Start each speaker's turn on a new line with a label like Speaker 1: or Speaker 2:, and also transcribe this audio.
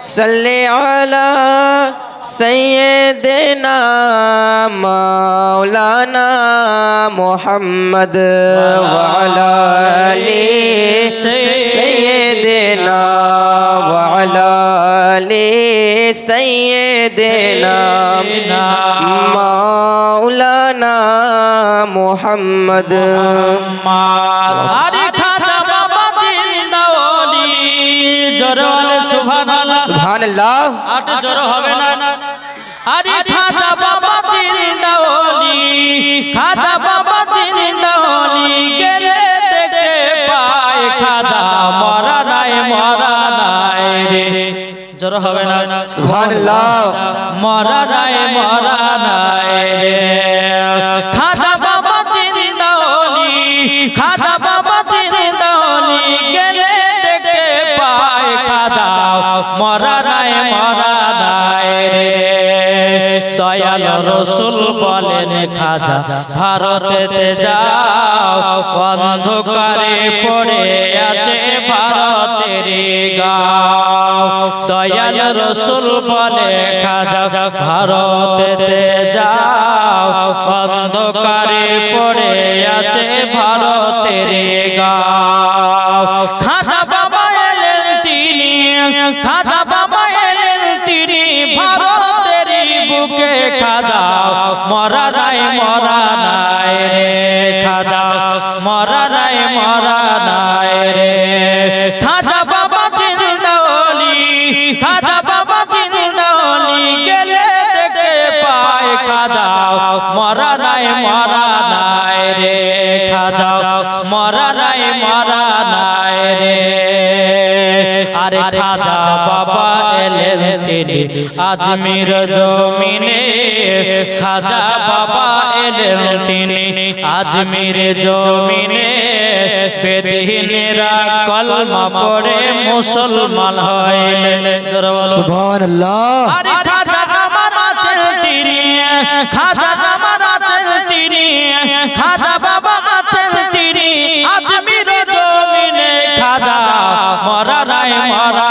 Speaker 1: صل على سيدنا مولانا محمد وعلى آل سيدنا وعلى آل سيدنا مولانا محمد.
Speaker 2: আরে सुभान अल्लाह आटे जरो होवे ना। अरे खाजा
Speaker 1: बाबा जिंदावली
Speaker 2: खाजा बाबा जिंदावली के रे देखे पाए खाजा मरा नाय मरा नाय रे। जरो होवे ना। सुभान अल्लाह मरा नाय मरा রসুল বলেন, খাজা, ভারতেতে যাও, অন্ধকারে পড়ে আছে ভারতের গাও। দয়াল রসুল বলে খাজা, ভারতেতে যাও, অন্ধকারে পড়ে আছে ভারতের গাও। খাজা বাবা এলেন তিনি খাজা বাবা বুকে খাজা মরা নাই মরা নাই রে। খাজা মরা নাই মরা নাই রে। খাজা বাবা জিন্দাওয়ালি, খাজা বাবা গেলে পায় মরা নাই, মরা রে। মরা নাই, মরা রে। আরে খাজা বাবা তিনি আজমির জমিনে খাজা বাবা এলেন তিনি। আজমির জমিনে কলমা পড়ে মুসলমান
Speaker 1: হয়
Speaker 2: সুবহানাল্লাহ। খাজা মরা রায় মরা